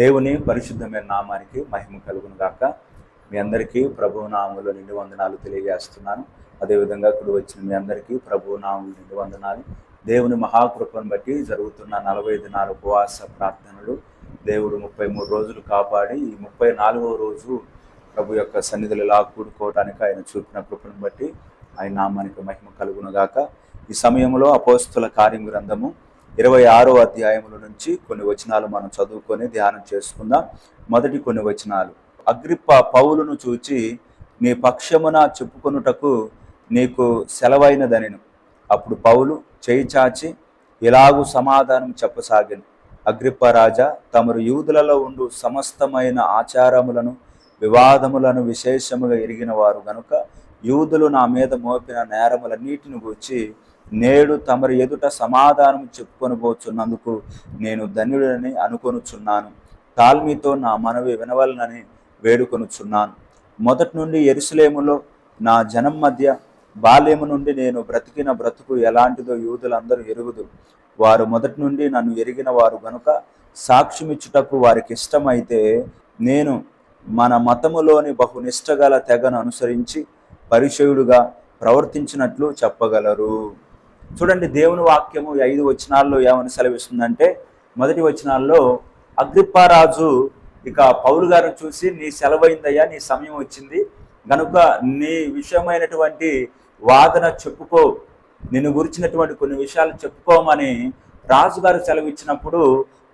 దేవుని పరిశుద్ధమైన నామానికి మహిమ కలుగును గాక. మీ అందరికీ ప్రభు నామంలో నిండు వందనాలు తెలియజేస్తున్నాను. అదేవిధంగా ఇక్కడ వచ్చిన మీ అందరికీ ప్రభు నామంలో నిండి వందనాలు. దేవుని మహాకృపను బట్టి జరుగుతున్న నలభై దినాల ఉపవాస ప్రార్థనలు దేవుడు ముప్పై మూడు రోజులు కాపాడి ఈ ముప్పై నాలుగవ రోజు ప్రభు యొక్క సన్నిధులు ఇలా కూడుకోవడానికి ఆయన చూపిన కృపను బట్టి ఆయన నామానికి మహిమ కలుగును గాక. ఈ సమయంలో అపోస్తుల కార్యం గ్రంథము ఇరవై ఆరో అధ్యాయముల నుంచి కొన్ని వచనాలు మనం చదువుకొని ధ్యానం చేసుకుందాం. మొదటి కొన్ని వచనాలు. అగ్రిప్ప పౌలును చూచి నీ పక్షమున చెప్పుకొనుటకు నీకు సెలవైనదనెను. అప్పుడు పౌలు చేయి చాచి ఇలాగూ సమాధానం చెప్పసాగాను. అగ్రిప్ప రాజా తమరు యూదులలో ఉండు సమస్తమైన ఆచారములను వివాదములను విశేషముగా ఎరిగిన వారు గనుక యూదులు నా మీద మోపిన నేరములన్నిటిని గూర్చి నేడు తమరి ఎదుట సమాధానం చెప్పుకొని పోచున్నందుకు నేను ధన్యుడని అనుకొనుచున్నాను. తాల్మీతో నా మనవి వినవలనని వేడుకొనుచున్నాను. మొదటి నుండి ఎరుసలేములో నా జనం మధ్య బాల్యము నుండి నేను బ్రతికిన బ్రతుకు ఎలాంటిదో యూదులందరూ ఎరుగుదు వారు మొదటి నుండి నన్ను ఎరిగిన వారు గనుక సాక్ష్యమిచ్చుటకు వారికి ఇష్టమైతే నేను మన మతములోని బహునిష్టగల తెగను అనుసరించి పరిచయుడుగా ప్రవర్తించినట్లు చెప్పగలరు. చూడండి దేవుని వాక్యము ఐదు వచనాల్లో ఏమని సెలవిస్తుందంటే మొదటి వచనాల్లో అగ్రిప్పారాజు ఇక పౌలు గారిని చూసి నీ సెలవైందయ్యా నీ సమయం వచ్చింది. కనుక నీ విషయమైనటువంటి వాదన చెప్పుకో. నిన్ను గురించినటువంటి కొన్ని విషయాలు చెప్పుకోమని రాజుగారు సెలవిచ్చినప్పుడు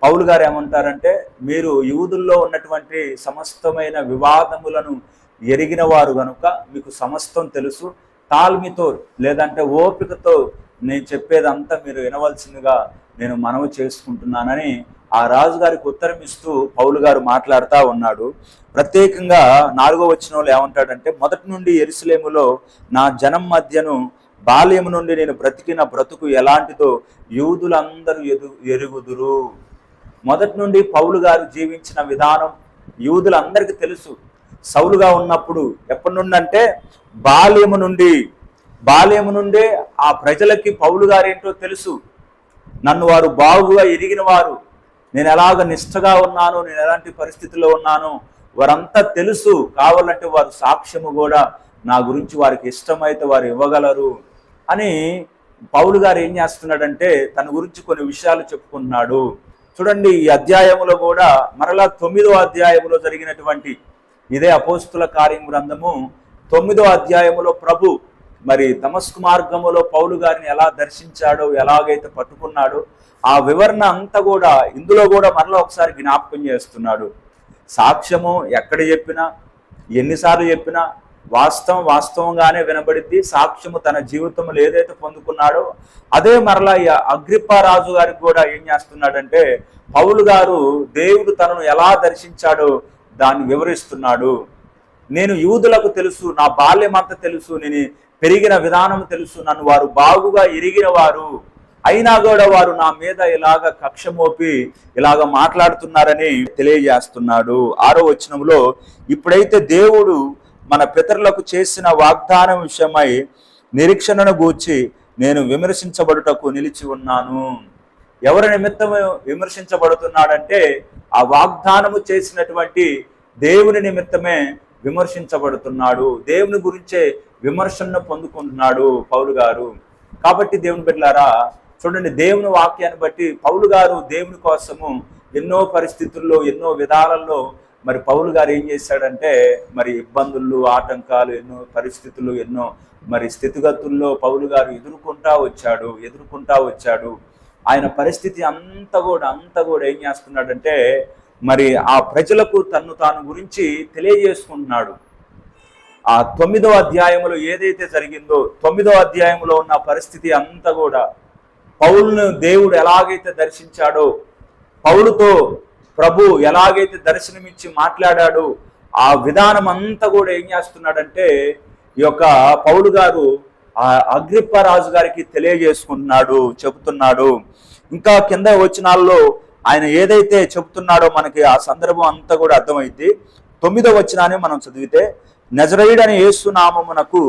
పౌలు గారు ఏమంటారంటే మీరు యూదుల్లో ఉన్నటువంటి సమస్తమైన వివాదములను ఎరిగిన వారు కనుక మీకు సమస్తం తెలుసు. తాల్మితో లేదంటే ఓపికతో నేను చెప్పేదంతా మీరు వినవలసిందిగా నేను మనవి చేసుకుంటున్నానని ఆ రాజుగారికి ఉత్తరం ఇస్తూ పౌలు గారు మాట్లాడుతూ ఉన్నాడు. ప్రత్యేకంగా నాలుగో వచ్చిన వాళ్ళు ఏమంటాడంటే మొదటి నుండి ఎరుసలేములో నా జనం మధ్యను బాల్యము నుండి నేను బ్రతికిన బ్రతుకు ఎలాంటిదో యూదులందరూ ఎదు ఎరుగుదురు. మొదటి నుండి పౌలు గారు జీవించిన విధానం యూదులందరికీ తెలుసు. సౌలుగా ఉన్నప్పుడు ఎప్పటి నుండి అంటే బాల్యము నుండి బాల్యము నుండే ఆ ప్రజలకి పౌలు గారేంటో తెలుసు. నన్ను వారు బాగుగా ఎరిగిన వారు. నేను ఎలాగ నిష్ఠగా ఉన్నాను నేను ఎలాంటి పరిస్థితిలో ఉన్నాను వారంతా తెలుసు. కావాలంటే వారు సాక్ష్యము కూడా నా గురించి వారికి ఇష్టమైతే వారు ఇవ్వగలరు అని పౌలు గారు ఏం చేస్తున్నాడంటే తన గురించి కొన్ని విషయాలు చెప్పుకున్నాడు చూడండి ఈ అధ్యాయములో కూడా మరలా తొమ్మిదో అధ్యాయములో జరిగినటువంటి ఇదే అపోస్తుల కార్యం గ్రంథము తొమ్మిదో అధ్యాయములో ప్రభు మరి తమస్కు మార్గములో పౌలు గారిని ఎలా దర్శించాడో ఎలాగైతే పట్టుకున్నాడో ఆ వివరణ అంతా కూడా ఇందులో కూడా మరలా ఒకసారి జ్ఞాపకం చేస్తున్నాడు. సాక్ష్యము ఎక్కడ చెప్పినా ఎన్నిసార్లు చెప్పినా వాస్తవం వాస్తవంగానే వినబడిద్ది. సాక్ష్యము తన జీవితంలో ఏదైతే పొందుకున్నాడో అదే మరలా అగ్రిప్పారాజు అగ్రిప్ప రాజు గారికి కూడా ఏం చేస్తున్నాడంటే పౌలు గారు దేవుడు తనను ఎలా దర్శించాడో దాన్ని వివరిస్తున్నాడు. నేను యూదులకు తెలుసు నా బాల్యం అంతా తెలుసు నేను పెరిగిన విధానం తెలుసు. నన్ను వారు బాగుగా ఎరిగిన వారు అయినా కూడా వారు నా మీద ఇలాగ కక్ష మోపి ఇలాగ మాట్లాడుతున్నారని తెలియజేస్తున్నాడు. ఆరో వచనంలో ఇప్పుడైతే దేవుడు మన పితరులకు చేసిన వాగ్దానం విషయమై నిరీక్షణను గూర్చి నేను విమర్శించబడుటకు నిలిచి ఉన్నాను. ఎవరి నిమిత్తం విమర్శించబడుతున్నాడంటే ఆ వాగ్దానము చేసినటువంటి దేవుని నిమిత్తమే విమర్శించబడుతున్నాడు. దేవుని గురించే విమర్శను పొందుకుంటున్నాడు పౌలు గారు. కాబట్టి దేవుని బిడ్డలారా చూడండి దేవుని వాక్యాన్ని బట్టి పౌలు గారు దేవుని కోసము ఎన్నో పరిస్థితుల్లో ఎన్నో విధాలలో మరి పౌలు గారు ఏం చేశాడంటే మరి ఇబ్బందులు ఆటంకాలు ఎన్నో పరిస్థితులు ఎన్నో మరి స్థితిగతుల్లో పౌలు గారు ఎదుర్కొంటా వచ్చాడు ఎదుర్కొంటా వచ్చాడు. ఆయన పరిస్థితి అంతా కూడా అంతా కూడా ఏం చేస్తున్నాడంటే మరి ఆ ప్రజలకు తన్ను తాను గురించి తెలియజేసుకుంటున్నాడు. ఆ తొమ్మిదో అధ్యాయంలో ఏదైతే జరిగిందో తొమ్మిదో అధ్యాయంలో ఉన్న పరిస్థితి అంతా కూడా పౌలను దేవుడు ఎలాగైతే దర్శించాడో పౌలుతో ప్రభు ఎలాగైతే దర్శనమిచ్చి మాట్లాడాడో ఆ విధానం అంతా కూడా ఏం చేస్తున్నాడంటే ఈ యొక్క పౌలు గారు ఆ అగ్రిప్ప రాజు గారికి తెలియజేసుకుంటున్నాడు చెబుతున్నాడు. ఇంకా కింద వచనాల్లో ఆయన ఏదైతే చెబుతున్నాడో మనకి ఆ సందర్భం అంతా కూడా అర్థమైంది తొమ్మిదో వచనాన్ని మనం చదివితే నజరయుడని యేసునామమునకు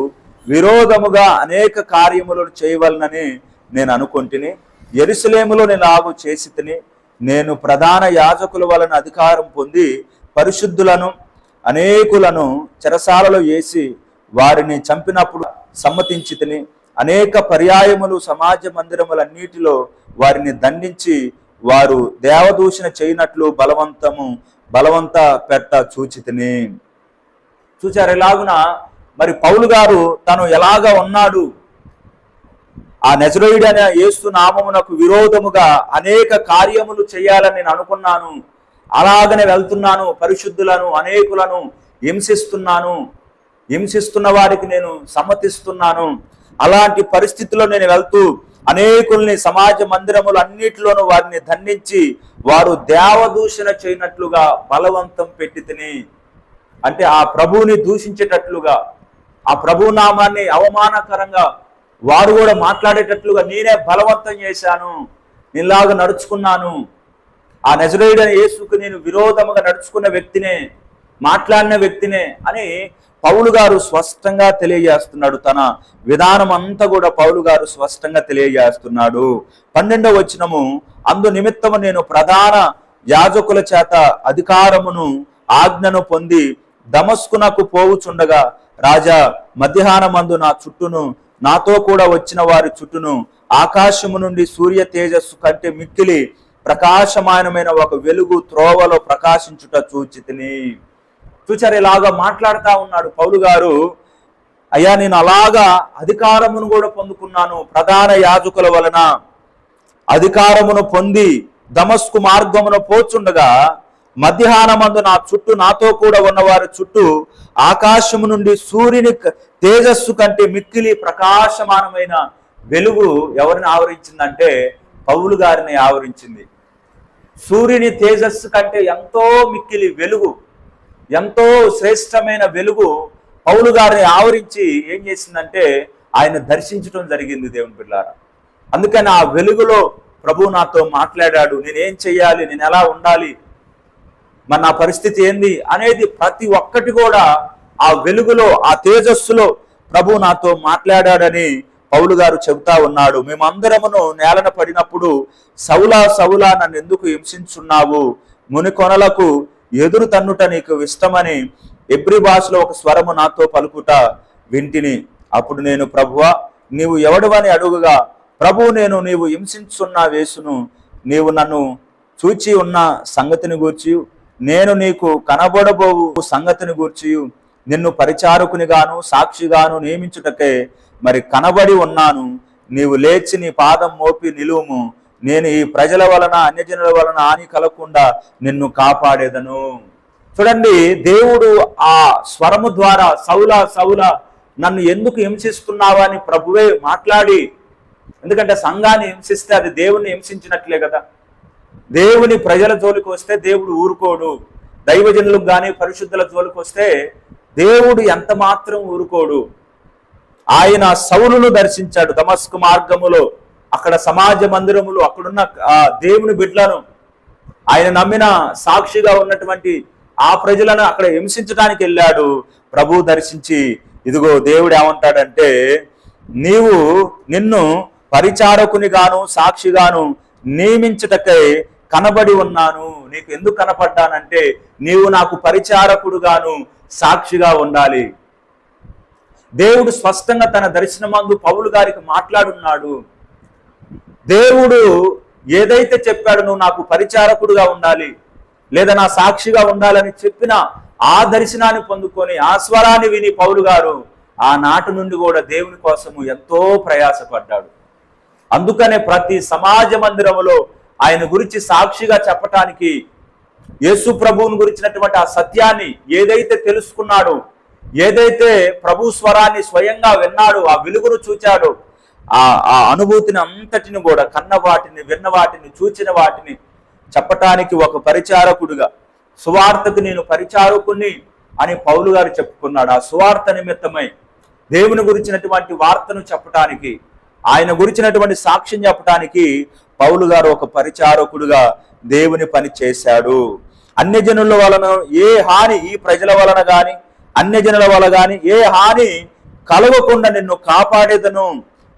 విరోధముగా అనేక కార్యములను చేయవలనని నేను అనుకుంటుని ఎరుసలేములో నేను ఆగు చేసి తిని నేను ప్రధాన యాజకుల వలన అధికారం పొంది పరిశుద్ధులను అనేకులను చెరసాలలో వేసి వారిని చంపినప్పుడు సమ్మతించి తిని అనేక పర్యాయములు సమాజ మందిరములన్నిటిలో వారిని దండించి వారు దేవదూషణ చేయనట్లు బలవంతము బలవంత పెట్ట చూచితిని. చూచారు ఎలాగున? మరి పౌలు గారు తను ఎలాగ ఉన్నాడు? ఆ నజరోయుడు అనే యేసు నామమునకు విరోధముగా అనేక కార్యములు చేయాలని నేను అనుకున్నాను. అలాగనే వెళ్తున్నాను పరిశుద్ధులను అనేకులను హింసిస్తున్నాను. హింసిస్తున్న వారికి నేను సమ్మతిస్తున్నాను. అలాంటి పరిస్థితుల్లో నేను వెళ్తూ అనేకుల్ని సమాజ మందిరములు అన్నిటిలోనూ వారిని దండించి వారు దేవదూషణ చేయనట్లుగా బలవంతం పెట్టి తిని అంటే ఆ ప్రభువుని దూషించేటట్లుగా ఆ ప్రభు నామాన్ని అవమానకరంగా వారు కూడా మాట్లాడేటట్లుగా నేనే బలవంతం చేశాను నీలాగా నడుచుకున్నాను. ఆ నజరేయుడైన యేసుకు నేను విరోధముగా నడుచుకున్న వ్యక్తినే మాట్లాడిన వ్యక్తినే అని పౌలు గారు స్పష్టంగా తెలియజేస్తున్నాడు. తన విధానం అంతా కూడా పౌలు గారు స్పష్టంగా తెలియజేస్తున్నాడు. పన్నెండవ వచనము అందు నిమిత్తము నేను ప్రధాన యాజకుల చేత అధికారమును ఆజ్ఞను పొంది దమస్కునకు పోవుచుండగా రాజా మధ్యాహ్నమందు నా చుట్టూను నాతో కూడా వచ్చిన వారి చుట్టూను ఆకాశము నుండి సూర్య తేజస్సు కంటే మిక్కిలి ప్రకాశమానమైన ఒక వెలుగు త్రోవలో ప్రకాశించుట చూచితిని. చూచారు ఇలాగా మాట్లాడుతూ ఉన్నాడు పౌలు గారు. అయ్యా నేను అలాగా అధికారమును కూడా పొందుకున్నాను. ప్రధాన యాజకుల వలన అధికారమును పొంది దమస్కు మార్గమును పోచుండగా మధ్యాహ్నమందు నా చుట్టూ నాతో కూడా ఉన్నవారి చుట్టూ ఆకాశము నుండి సూర్యుని తేజస్సు కంటే మిక్కిలి ప్రకాశమానమైన వెలుగు ఎవరిని ఆవరించిందంటే పౌలు గారిని ఆవరించింది. సూర్యుని తేజస్సు కంటే ఎంతో మిక్కిలి వెలుగు ఎంతో శ్రేష్టమైన వెలుగు పౌలు గారిని ఆవరించి ఏం చేసిందంటే ఆయన దర్శించడం జరిగింది దేవుని పిల్లారా. అందుకని ఆ వెలుగులో ప్రభు నాతో మాట్లాడాడు నేనేం చెయ్యాలి నేను ఎలా ఉండాలి మరి నా పరిస్థితి ఏంది అనేది ప్రతి ఒక్కటి కూడా ఆ వెలుగులో ఆ తేజస్సులో ప్రభు నాతో మాట్లాడాడని పౌలు గారు చెబుతా ఉన్నాడు. మేమందరమును నేలన పడినప్పుడు సౌలా సౌలా నన్ను ఎందుకు హింసించున్నావు? మునికొనలకు ఎదురు తన్నుట నీకు ఇష్టమని ఎబ్రి భాషలో ఒక స్వరము నాతో పలుకుట వింటిని. అప్పుడు నేను ప్రభువా నీవు ఎవడువని అడుగుగా? ప్రభు నేను నీవు హింసించున్న వేసును నీవు నన్ను చూచి ఉన్న సంగతిని గూర్చి నేను నీకు కనబడబోవు సంగతిని గూర్చి నిన్ను పరిచారకునిగాను సాక్షిగాను నియమించుటకే మరి కనబడి ఉన్నాను. నీవు లేచి నీ పాదం మోపి నిలువుము. నేను ఈ ప్రజల వలన అన్యజనుల వలన హాని కలగకుండా నిన్ను కాపాడేదను. చూడండి దేవుడు ఆ స్వరము ద్వారా సౌల సౌల నన్ను ఎందుకు హింసిస్తున్నావా అని ప్రభువే మాట్లాడి ఎందుకంటే సంఘాన్ని హింసిస్తే అది దేవుణ్ణి హింసించినట్లే కదా. దేవుని ప్రజల జోలికి వస్తే దేవుడు ఊరుకోడు. దైవజనులకు కానీ పరిశుద్ధుల జోలికి వస్తే దేవుడు ఎంత మాత్రం ఊరుకోడు. ఆయన సౌలును దర్శించాడు దమస్కు మార్గములో. అక్కడ సమాజ మందిరములు అక్కడున్న ఆ దేవుని బిడ్లను ఆయన నమ్మిన సాక్షిగా ఉన్నటువంటి ఆ ప్రజలను అక్కడ హింసించడానికి వెళ్ళాడు. ప్రభు దర్శించి ఇదిగో దేవుడు ఏమంటాడంటే నీవు నిన్ను పరిచారకునిగాను సాక్షిగాను నియమించుటకై కనబడి ఉన్నాను. నీకు ఎందుకు కనపడ్డానంటే నీవు నాకు పరిచారకుడుగాను సాక్షిగా ఉండాలి. దేవుడు స్పష్టంగా తన దర్శనమందు పౌలు గారికి మాట్లాడున్నాడు. దేవుడు ఏదైతే చెప్పాడు నువ్వు నాకు పరిచారకుడుగా ఉండాలి. లేదా నా సాక్షిగా ఉండాలని చెప్పిన ఆ దర్శనాన్ని పొందుకొని ఆ స్వరాన్ని విని పౌలు గారు ఆ నాటి నుండి కూడా దేవుని కోసము ఎంతో ప్రయాసపడ్డాడు. అందుకనే ప్రతి సమాజ మందిరములో ఆయన గురించి సాక్షిగా చెప్పటానికి యేసు ప్రభువుని గురించినటువంటి ఆ సత్యాన్ని ఏదైతే తెలుసుకున్నాడో ఏదైతే ప్రభు స్వరాన్ని స్వయంగా విన్నాడు ఆ వెలుగును చూచాడో ఆ ఆ అనుభూతిని అంతటిని కూడా కన్న వాటిని విన్న వాటిని చూచిన వాటిని చెప్పటానికి ఒక పరిచారకుడుగా సువార్తకు నేను పరిచారకుని అని పౌలు గారు చెప్పుకున్నాడు. ఆ సువార్త నిమిత్తమై దేవుని గురించినటువంటి వార్తను చెప్పటానికి ఆయన గురించినటువంటి సాక్ష్యం చెప్పటానికి పౌలు గారు ఒక పరిచారకుడుగా దేవుని పని చేశాడు. అన్యజనుల వలన ఏ హాని ఈ ప్రజల వలన కానీ అన్యజనుల వల్ల కానీ ఏ హాని కలగకుండా నిన్ను కాపాడేదను.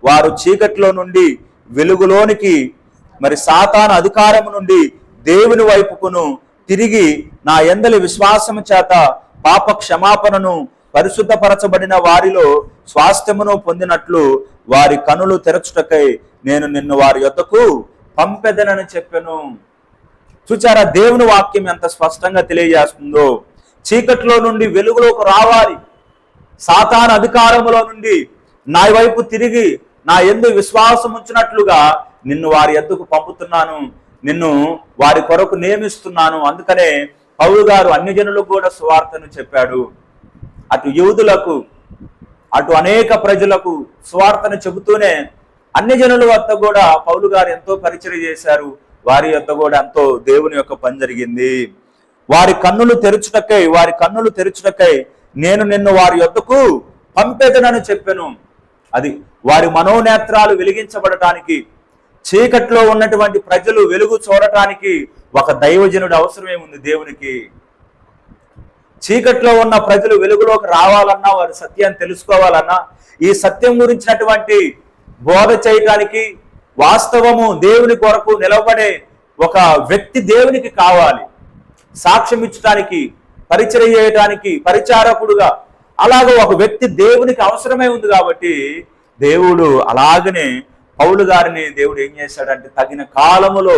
వారు చీకట్లో నుండి వెలుగులోనికి మరి సాతాన అధికారము నుండి దేవుని వైపుకును తిరిగి నా ఎందలి విశ్వాసము చేత పాప క్షమాపణను పరిశుద్ధపరచబడిన వారిలో స్వాస్థ్యమును పొందినట్లు వారి కనులు తెరచుటకై నేను నిన్ను వారి యొద్దకు పంపెదనని చెప్పాను. చూచారా? దేవుని వాక్యం ఎంత స్పష్టంగా తెలియజేస్తుందో. చీకట్లో నుండి వెలుగులోకి రావాలి. సాతాన్ అధికారములో నుండి నా వైపు తిరిగి నా ఎందు విశ్వాసం ఉంచినట్లుగా నిన్ను వారి ఎద్దుకు పంపుతున్నాను. నిన్ను వారి కొరకు నియమిస్తున్నాను. అందుకనే పౌరు గారు అన్ని జనులకు కూడా సువార్తను చెప్పాడు. అటు యూదులకు అటు అనేక ప్రజలకు స్వార్థను చెబుతూనే అన్ని జనుల వద్ద కూడా పౌలు గారు ఎంతో పరిచయం చేశారు. వారి యొక్క కూడా ఎంతో దేవుని యొక్క పని జరిగింది. వారి కన్నులు తెరుచుటకై వారి కన్నులు తెరుచుటకై నేను నిన్ను వారి యొద్దకు పంపెదనని చెప్పాను. అది వారి మనోనేత్రాలు వెలిగించబడటానికి చీకట్లో ఉన్నటువంటి ప్రజలు వెలుగు చూడటానికి ఒక దైవజనుడు అవసరమే ఉంది దేవునికి? చీకట్లో ఉన్న ప్రజలు వెలుగులోకి రావాలన్నా వారి సత్యాన్ని తెలుసుకోవాలన్నా ఈ సత్యం గురించినటువంటి బోధ చేయటానికి వాస్తవము దేవుని కొరకు నిలబడే ఒక వ్యక్తి దేవునికి కావాలి. సాక్ష్యం ఇచ్చడానికి పరిచయం చేయటానికి పరిచారకుడుగా అలాగే ఒక వ్యక్తి దేవునికి అవసరమై ఉంది కాబట్టి దేవుడు అలాగనే పౌలు గారిని దేవుడు ఏం చేశాడంటే తగిన కాలములో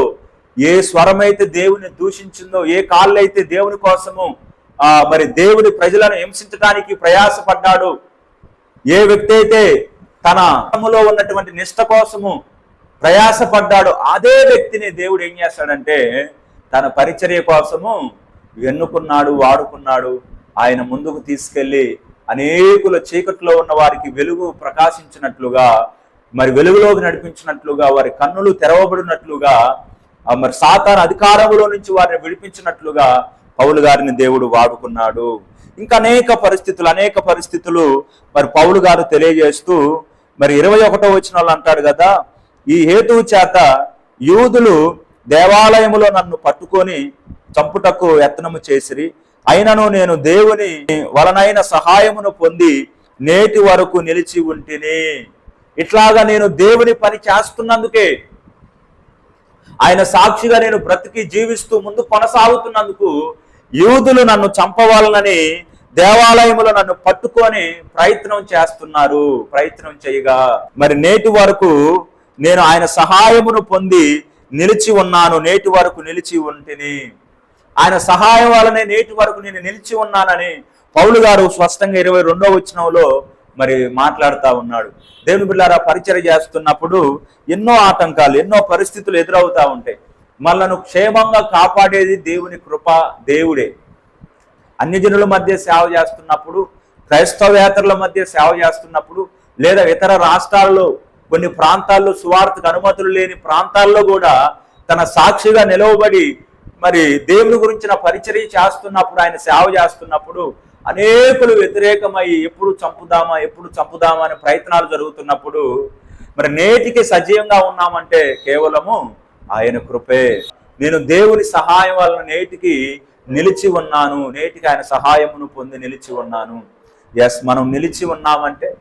ఏ స్వరమైతే దేవుని దూషించిందో ఏ కాళ్ళైతే దేవుని కోసము మరి దేవుని ప్రజలను హింసించడానికి ప్రయాసపడ్డాడు. ఏ వ్యక్తి అయితే తన తమలో ఉన్నటువంటి నిష్ట కోసము ప్రయాసపడ్డాడు అదే వ్యక్తిని దేవుడు ఏం చేస్తాడంటే తన పరిచర్య కోసము ఎన్నుకున్నాడు వాడుకున్నాడు. ఆయన ముందుకు తీసుకెళ్ళి అనేకుల చీకట్లో ఉన్న వారికి వెలుగు ప్రకాశించినట్లుగా మరి వెలుగులోకి నడిపించినట్లుగా వారి కన్నులు తెరవబడినట్లుగా మరి సాతాన అధికారంలో నుంచి వారిని విడిపించినట్లుగా పౌలు గారిని దేవుడు వాడుకున్నాడు. ఇంకా అనేక పరిస్థితులు అనేక పరిస్థితులు మరి పౌలు గారు తెలియజేస్తూ మరి ఇరవై ఒకటో వచ్చిన వాళ్ళు అంటాడు కదా ఈ హేతువు చేత యూదులు దేవాలయములో నన్ను పట్టుకొని చంపుటకు యత్నము చేసిరి. అయినను నేను దేవుని వలనైన సహాయమును పొంది నేటి వరకు నిలిచి ఉంటిని. ఇట్లాగా నేను దేవుని పని చేస్తున్నందుకే ఆయన సాక్షిగా నేను బ్రతికి జీవిస్తూ ముందు కొనసాగుతున్నందుకు యూదులు నన్ను చంపవాలనని దేవాలయములో నన్ను పట్టుకొని ప్రయత్నం చేస్తున్నారు. ప్రయత్నం చేయగా మరి నేటి వరకు నేను ఆయన సహాయమును పొంది నిలిచి ఉన్నాను. నేటి వరకు నిలిచి ఉంటిని. ఆయన సహాయం వల్లనే నేటి వరకు నేను నిలిచి ఉన్నానని పౌలు గారు స్పష్టంగా ఇరవై రెండో వచ్చినంలో మరి మాట్లాడుతూ ఉన్నాడు. దేవుని బిళ్ళారా పరిచయం చేస్తున్నప్పుడు ఎన్నో ఆటంకాలు ఎన్నో పరిస్థితులు ఎదురవుతూ ఉంటాయి. మనలను క్షేమంగా కాపాడేది దేవుని కృప దేవుడే. అన్ని జనుల మధ్య సేవ చేస్తున్నప్పుడు క్రైస్తవేతరుల మధ్య సేవ చేస్తున్నప్పుడు లేదా ఇతర రాష్ట్రాల్లో కొన్ని ప్రాంతాల్లో సువార్తకు అనుమతులు లేని ప్రాంతాల్లో కూడా తన సాక్షిగా నిలవబడి మరి దేవుని గురించిన పరిచర్య చేస్తున్నప్పుడు ఆయన సేవ చేస్తున్నప్పుడు అనేకులు వ్యతిరేకమై ఎప్పుడు చంపుదామా ఎప్పుడు చంపుదామా అనే ప్రయత్నాలు జరుగుతున్నప్పుడు మరి నేటికి సజీవంగా ఉన్నామంటే కేవలము ఆయన కృపే. నేను దేవుని సహాయం వలన నేటికి నిలిచి ఉన్నాను. నేటికి ఆయన సహాయమును పొంది నిలిచి ఉన్నాను. ఎస్ మనం నిలిచి ఉన్నామంటే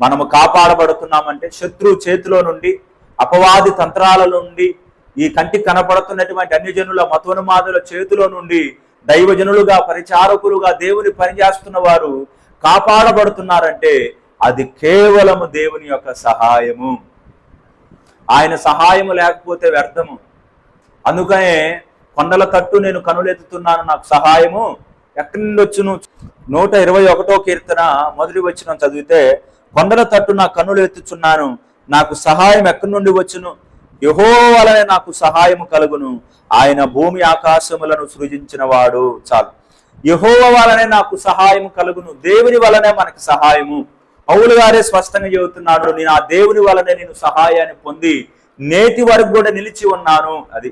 మనము కాపాడబడుతున్నామంటే శత్రువు చేతిలో నుండి అపవాది తంత్రాల నుండి ఈ కంటికి కనపడుతున్నటువంటి అన్యజనుల మతోన్మాదుల చేతిలో నుండి దైవజనులుగా పరిచారకులుగా దేవుని పనిచేస్తున్న వారు కాపాడబడుతున్నారంటే అది కేవలము దేవుని యొక్క సహాయము. ఆయన సహాయము లేకపోతే వ్యర్థము. అందుకనే కొండల తట్టు నేను కనులెత్తుతున్నాను నాకు సహాయము. ఎక్కడి నుండి వచ్చును? నూట ఇరవై ఒకటో కీర్తన మొదటి వచ్చిన చదివితే కొండల తట్టు నా కన్నులు ఎత్తుచున్నాను నాకు సహాయం ఎక్కడి నుండి వచ్చును? యహో వలనే నాకు సహాయము కలుగును. ఆయన భూమి ఆకాశములను సృజించిన వాడు చాలు. యహోవ వలనే నాకు సహాయం కలుగును. దేవుని వలనే మనకి సహాయము. పౌలు గారే స్పష్టంగా చెబుతున్నాడు నేను ఆ దేవుని వలనే నేను సహాయాన్ని పొంది నేటి వరకు కూడా నిలిచి ఉన్నాను. అది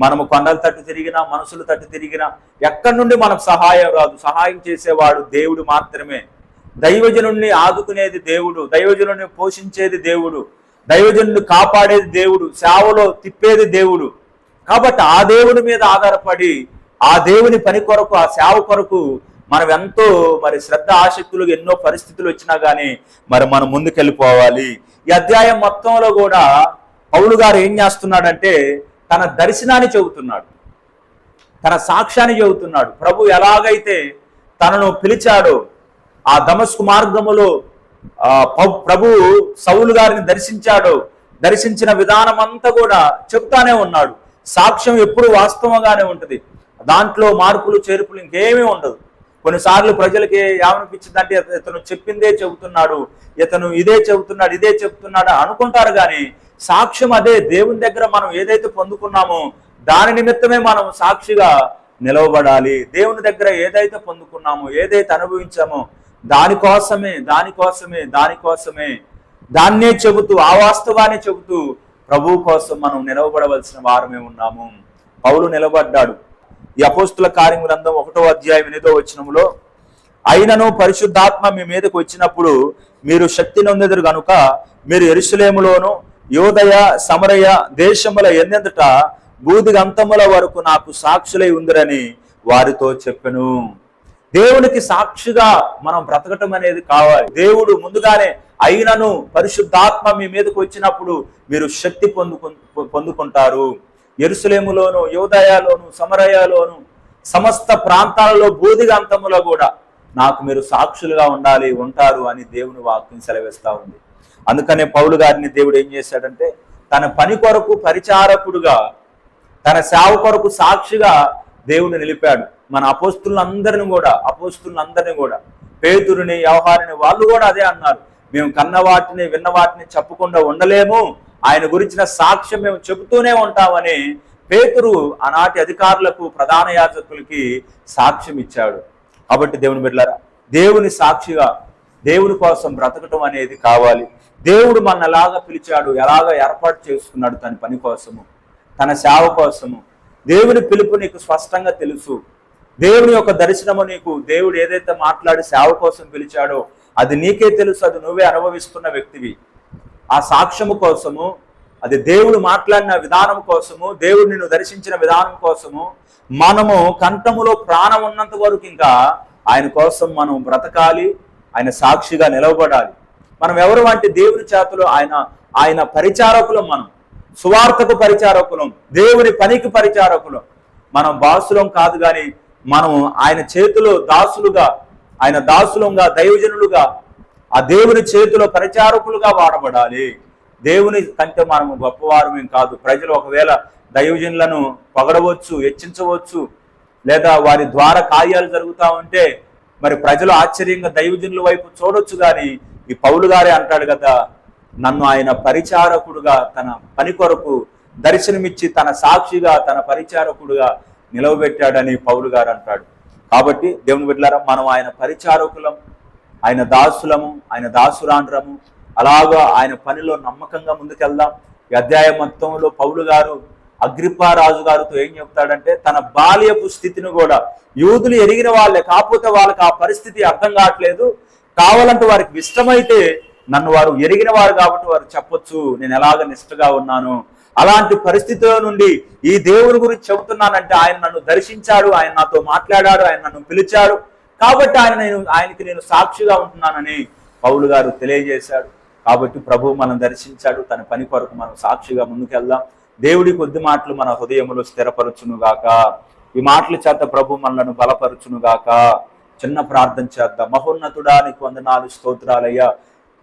మనము కొండల తట్టు తిరిగినా మనసులు తట్టు తిరిగినా ఎక్కడి నుండి మనకు సహాయం రాదు. సహాయం చేసేవాడు దేవుడు మాత్రమే. దైవజనుణ్ణి ఆదుకునేది దేవుడు దైవజనుడిని పోషించేది దేవుడు దైవజనుడిని కాపాడేది దేవుడు సేవలో తిప్పేది దేవుడు. కాబట్టి ఆ దేవుని మీద ఆధారపడి ఆ దేవుని పని కొరకు ఆ సేవ కొరకు మనం ఎంతో మరి శ్రద్ధ ఆసక్తులు ఎన్నో పరిస్థితులు వచ్చినా కానీ మరి మనం ముందుకెళ్ళిపోవాలి. ఈ అధ్యాయం మొత్తంలో కూడా పౌలు గారు ఏం చేస్తున్నాడంటే తన దర్శనాన్ని చెబుతున్నాడు. తన సాక్ష్యాన్ని చెబుతున్నాడు. ప్రభు ఎలాగైతే తనను పిలిచాడో ఆ దమస్కు మార్గములో ప్రభు సౌలు గారిని దర్శించాడో దర్శించిన విధానం అంతా కూడా చెప్తానే ఉన్నాడు. సాక్ష్యం ఎప్పుడు వాస్తవంగానే ఉంటుంది. దాంట్లో మార్పులు చేర్పులు ఇంకేమీ ఉండదు. కొన్నిసార్లు ప్రజలకి ఏమనిపించిందంటే ఇతను చెప్పిందే చెబుతున్నాడు ఇతను ఇదే చెబుతున్నాడు ఇదే చెబుతున్నాడు అనుకుంటారు కానీ సాక్ష్యం అదే. దేవుని దగ్గర మనం ఏదైతే పొందుకున్నామో దాని నిమిత్తమే మనం సాక్షిగా నిలవబడాలి. దేవుని దగ్గర ఏదైతే పొందుకున్నామో ఏదైతే అనుభవించామో దానికోసమే దానికోసమే దానికోసమే దాన్నే చెబుతూ ఆ వాస్తవాన్ని చెబుతూ ప్రభువు కోసం మనం నిలవబడవలసిన వారమే ఉన్నాము. పౌలు నిలబడ్డాడు. ఈ అపోస్తుల కార్యం గ్రంథం ఒకటో అధ్యాయం ఎనిమిదో వచ్చినములో అయినను పరిశుద్ధాత్మ మీ మీదకు వచ్చినప్పుడు మీరు శక్తి నొందెదురు గనుక మీరు ఎరుసలేములోను యోదయ సమరయ దేశముల ఎన్నెందుట బూదిగంతముల వరకు నాకు సాక్షులై ఉందిరని వారితో చెప్పెను. దేవునికి సాక్షిగా మనం బ్రతకటం అనేది కావాలి. దేవుడు ముందుగానే అయినను పరిశుద్ధాత్మ మీ మీదకు వచ్చినప్పుడు మీరు శక్తి పొందుకు పొందుకుంటారు. ఎరుసలేములోను యోదయాలోను సమరయాలోను సమస్త ప్రాంతాలలో బోధిగాంతములో కూడా నాకు మీరు సాక్షులుగా ఉండాలి ఉంటారు అని దేవుని వాక్యం సెలవిస్తూ ఉంది. అందుకనే పౌలు గారిని దేవుడు ఏం చేశాడంటే తన పని కొరకు పరిచారకుడుగా తన సేవ కొరకు సాక్షిగా దేవుడు నిలిపాడు. మన అపోస్తులందరిని కూడా అపోస్తులందరిని కూడా. పేతురుని వ్యవహారిని వాళ్ళు కూడా అదే అన్నారు. మేము కన్న వాటిని విన్న వాటిని చెప్పకుండా ఉండలేము. ఆయన గురించిన సాక్ష్యం మేము చెబుతూనే ఉంటామని పేతురు ఆనాటి అధికారులకు ప్రధాన యాజకులకి సాక్ష్యం ఇచ్చాడు. కాబట్టి దేవుని బిడ్డారా దేవుని సాక్షిగా దేవుని కోసం బ్రతకటం అనేది కావాలి. దేవుడు మన ఎలాగ పిలిచాడు ఎలాగ ఏర్పాటు చేసుకున్నాడు తన పని కోసము తన సేవ కోసము. దేవుని పిలుపు నీకు స్పష్టంగా తెలుసు. దేవుని యొక్క దర్శనము నీకు దేవుడు ఏదైతే మాట్లాడి సేవ కోసం పిలిచాడో అది నీకే తెలుసు అది నువ్వే అనుభవిస్తున్న వ్యక్తివి. ఆ సాక్ష్యము కోసము అది దేవుడు మాట్లాడిన విధానం కోసము దేవుడు నిన్ను దర్శించిన విధానం కోసము మనము కంఠములో ప్రాణం ఉన్నంత వరకు ఇంకా ఆయన కోసం మనం బ్రతకాలి ఆయన సాక్షిగా నిలవబడాలి. మనం ఎవరు అంటే దేవుని చేతులు ఆయన ఆయన పరిచారకులం మనం. సువార్తకు పరిచారకులం దేవుని పనికి పరిచారకులం. మనం బాసులం కాదు కానీ మనం ఆయన చేతిలో దాసులుగా ఆయన దాసులంగా దైవజనులుగా ఆ దేవుని చేతిలో పరిచారకులుగా వాడబడాలి. దేవుని కంటే మనము గొప్పవారమేం కాదు. ప్రజలు ఒకవేళ దైవజనులను పొగడవచ్చు హెచ్చించవచ్చు లేదా వారి ద్వారా కార్యాలు జరుగుతా ఉంటే మరి ప్రజలు ఆశ్చర్యంగా దైవజనుల వైపు చూడొచ్చు కానీ ఈ పౌలు గారే అంటాడు కదా నన్ను ఆయన పరిచారకుడుగా తన పని కొరకు దర్శనమిచ్చి తన సాక్షిగా తన పరిచారకుడుగా నిలవబెట్టాడని పౌలు గారు అంటాడు. కాబట్టి దేవుని బిడ్డలారా మనం ఆయన పరిచారకులం. ఆయన దాసులము ఆయన దాసురాండ్రము. అలాగా ఆయన పనిలో నమ్మకంగా ముందుకెళ్దాం. ఈ అధ్యాయ మొత్తంలో పౌలు గారు అగ్రిపారాజు గారితో ఏం చెప్తాడంటే తన బాల్యపు స్థితిని కూడా యూదులు ఎరిగిన వాళ్ళే కాకపోతే వాళ్ళకి ఆ పరిస్థితి అర్థం కావట్లేదు. కావాలంటే వారికి ఇష్టమైతే నన్ను వారు ఎరిగిన వారు కాబట్టి వారు చెప్పొచ్చు నేను ఎలాగ నిష్ఠగా ఉన్నాను. అలాంటి పరిస్థితుల నుండి ఈ దేవుని గురించి చెబుతున్నానంటే ఆయన నన్ను దర్శించాడు ఆయన నాతో మాట్లాడాడు ఆయన నన్ను పిలిచాడు. కాబట్టి ఆయన నేను ఆయనకి నేను సాక్షిగా ఉంటున్నానని పౌలు గారు తెలియజేశాడు. కాబట్టి ప్రభు మనం దర్శించాడు. తన పని కొరకు మనం సాక్షిగా ముందుకెళ్దాం. దేవుడి కొద్ది మాటలు మన హృదయంలో స్థిరపరచునుగాక. ఈ మాటల చేత ప్రభు మనలను బలపరచునుగాక. చిన్న ప్రార్థన చేద్దాం. మహోన్నతుడా నీకు వందనాలు స్తోత్రాలయ్యా.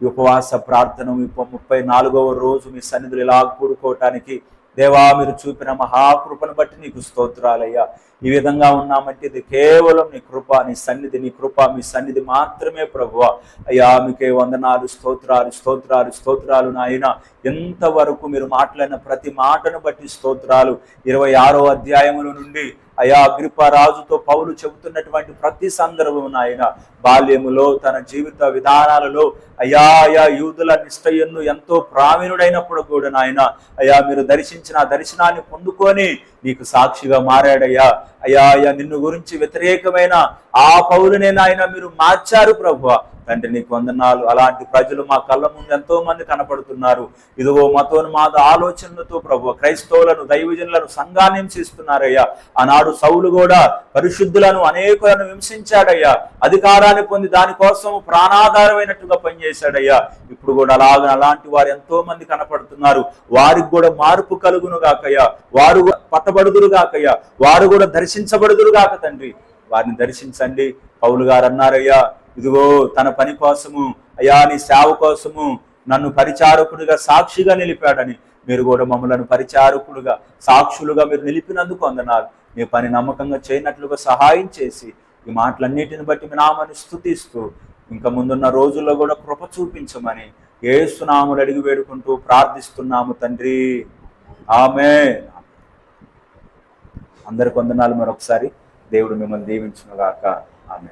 ఈ ఉపవాస ప్రార్థన ముప్పై నాలుగవ రోజు మీ సన్నిధులు ఇలా కూడుకోవటానికి దేవా మీరు చూపిన మహాకృపను బట్టి నీకు స్తోత్రాలయ్యా. ఈ విధంగా ఉన్నామంటే ఇది కేవలం నీ కృప నీ సన్నిధి నీ కృప మీ సన్నిధి మాత్రమే ప్రభువ. అయ్యా మీకే వందనాలు స్తోత్రాలు స్తోత్రాలు స్తోత్రాలు నాయన. ఎంతవరకు మీరు మాట్లాడిన ప్రతి మాటను బట్టి స్తోత్రాలు. ఇరవై ఆరో అధ్యాయముల నుండి అయా అగ్రిప రాజుతో పౌలు చెబుతున్నటువంటి ప్రతి సందర్భం నాయన. బాల్యములో తన జీవిత విధానాలలో అయా అయా యూదుల నిష్టయన్ను ఎంతో ప్రావీణుడైనప్పుడు కూడా నాయన అయా మీరు దర్శించిన దర్శనాన్ని పొందుకొని నీకు సాక్షిగా మారాడయ్యా. అయ్యా అయ్యా నిన్ను గురించి వ్యతిరేకమైన ఆ పౌరునే నాయన మీరు మార్చారు ప్రభు తండ్రి నీకు వందనాలు. అలాంటి ప్రజలు మా కళ్ళ ముందు ఎంతో మంది కనపడుతున్నారు. ఇదిగో మతోన్మాద ఆలోచనలతో ప్రభు క్రైస్తవులను దైవజనులను సంఘాన్ని హింసిస్తున్నారయ్యా. ఆనాడు సౌలు కూడా పరిశుద్ధులను అనేకులను హింసించాడయ్యా. అధికారాన్ని పొంది దానికోసం ప్రాణాధారమైనట్టుగా పనిచేశాడయ్యా. ఇప్పుడు కూడా అలాగ అలాంటి వారు ఎంతో మంది కనపడుతున్నారు. వారికి కూడా మార్పు కలుగును గాకయ్యా. వారు పట్టబడుదురు గాకయ్యా. వారు కూడా దర్శ దర్శించబడుదురుగాక తండ్రి. వారిని దర్శించండి. పౌలు గారు అన్నారయ్యా ఇదిగో తన పని కోసము అయ్యా నీ సేవ కోసము నన్ను పరిచారకుడిగా సాక్షిగా నిలిపాడని మీరు కూడా మమ్మలను పరిచారకులుగా సాక్షులుగా మీరు నిలిపినందుకు అందనాలు మీ పని నమ్మకంగా చేయనట్లుగా సహాయం చేసి ఈ మాటలన్నిటిని బట్టి మీ నామాన్ని స్థుతిస్తూ ఇంకా ముందున్న రోజుల్లో కూడా కృప చూపించమని ఏసునాములు అడిగి వేడుకుంటూ ప్రార్థిస్తున్నాము తండ్రి. ఆమె అందరికి వందనాలు మరొకసారి. దేవుడు మిమ్మల్ని దీవించునుగాక. ఆమె